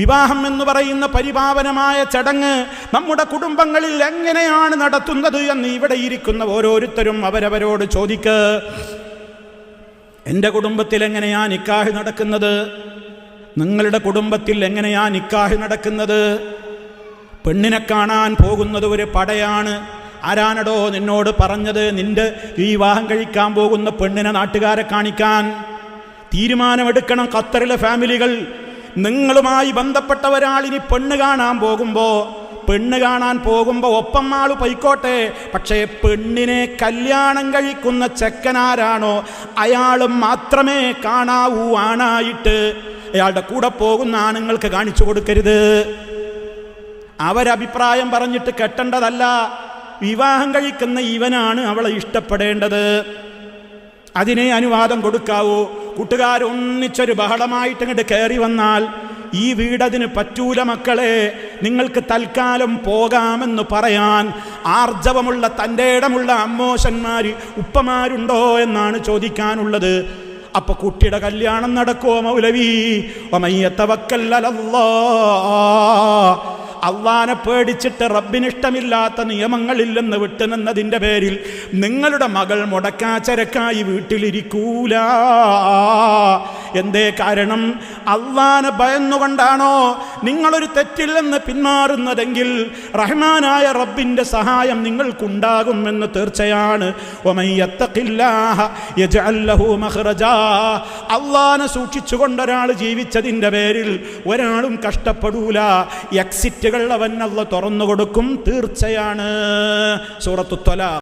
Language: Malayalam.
വിവാഹം എന്ന് പറയുന്ന പരിപാവനമായ ചടങ്ങ് നമ്മുടെ കുടുംബങ്ങളിൽ എങ്ങനെയാണ് നടത്തുന്നത് എന്ന് ഇവിടെ ഇരിക്കുന്ന ഓരോരുത്തരും അവരവരോട് ചോദിക്ക്. എന്റെ കുടുംബത്തിൽ എങ്ങനെയാ നിക്കാഹ് നടക്കുന്നത്? നിങ്ങളുടെ കുടുംബത്തിൽ എങ്ങനെയാ നിക്കാഹ് നടക്കുന്നത്? പെണ്ണിനെ കാണാൻ പോകുന്നത് ഒരു പടയാണ്. ആരാണടോ നിന്നോട് പറഞ്ഞത് നിന്റെ വിവാഹം കഴിക്കാൻ പോകുന്ന പെണ്ണിനെ നാട്ടുകാരെ കാണിക്കാൻ തീരുമാനമെടുക്കണം ഖത്തറിലെ ഫാമിലികൾ. നിങ്ങളുമായി ബന്ധപ്പെട്ട ഒരാളിനി പെണ്ണ് കാണാൻ പോകുമ്പോൾ പെണ്ണ് കാണാൻ പോകുമ്പോൾ ഒപ്പം ആൾ പൊയ്ക്കോട്ടെ. പക്ഷേ പെണ്ണിനെ കല്യാണം കഴിക്കുന്ന ചെക്കനാരാണോ അയാൾ മാത്രമേ കാണാവൂ ആണായിട്ട്. അയാളുടെ കൂടെ പോകുന്ന ആണുങ്ങൾക്ക് കാണിച്ചു കൊടുക്കരുത്. അവരഭിപ്രായം പറഞ്ഞിട്ട് കെട്ടേണ്ടതല്ല. വിവാഹം കഴിക്കുന്ന ഇവനാണ് അവളെ ഇഷ്ടപ്പെടേണ്ടത്. അതിനെ അനുവാദം കൊടുക്കാവൂ. കൂട്ടുകാരൊന്നിച്ചൊരു ബഹളമായിട്ട് ഇങ്ങോട്ട് കയറി വന്നാൽ ഈ വീടതിന് പറ്റൂല മക്കളെ. നിങ്ങൾക്ക് തൽക്കാലം പോകാമെന്ന് പറയാൻ ആർജവമുള്ള തന്റെ ഇടമുള്ള അമ്മോശന്മാര് ഉപ്പമാരുണ്ടോ എന്നാണ് ചോദിക്കാനുള്ളത്. അപ്പൊ കുട്ടിയുടെ കല്യാണം നടക്കുമോ മൗലവി? ഒമയ്യത്തവക്കല്ലല്ലോ അള്ളാനെ പേടിച്ചിട്ട് റബ്ബിനിഷ്ടമില്ലാത്ത നിയമങ്ങളില്ലെന്ന് വിട്ടുനിന്നതിന്റെ പേരിൽ നിങ്ങളുടെ മകൾ മുടക്കാച്ചരക്കായി വീട്ടിലിരിക്കൂല. എന്തേ കാരണം? അള്ളാനെ ഭയന്നുകൊണ്ടാണോ നിങ്ങളൊരു തെറ്റില്ലെന്ന് പിന്മാറുന്നതെങ്കിൽ റഹ്മാനായ റബ്ബിന്റെ സഹായം നിങ്ങൾക്കുണ്ടാകുമെന്ന് തീർച്ചയാണ്. അള്ളാനെ സൂക്ഷിച്ചുകൊണ്ട് ഒരാൾ ജീവിച്ചതിന്റെ പേരിൽ ഒരാളും കഷ്ടപ്പെടൂല. എക്സിറ്റുകൾ അവൻ അള്ള തുറന്നു കൊടുക്കും തീർച്ചയാണ് സൂറത്തുത്തൊല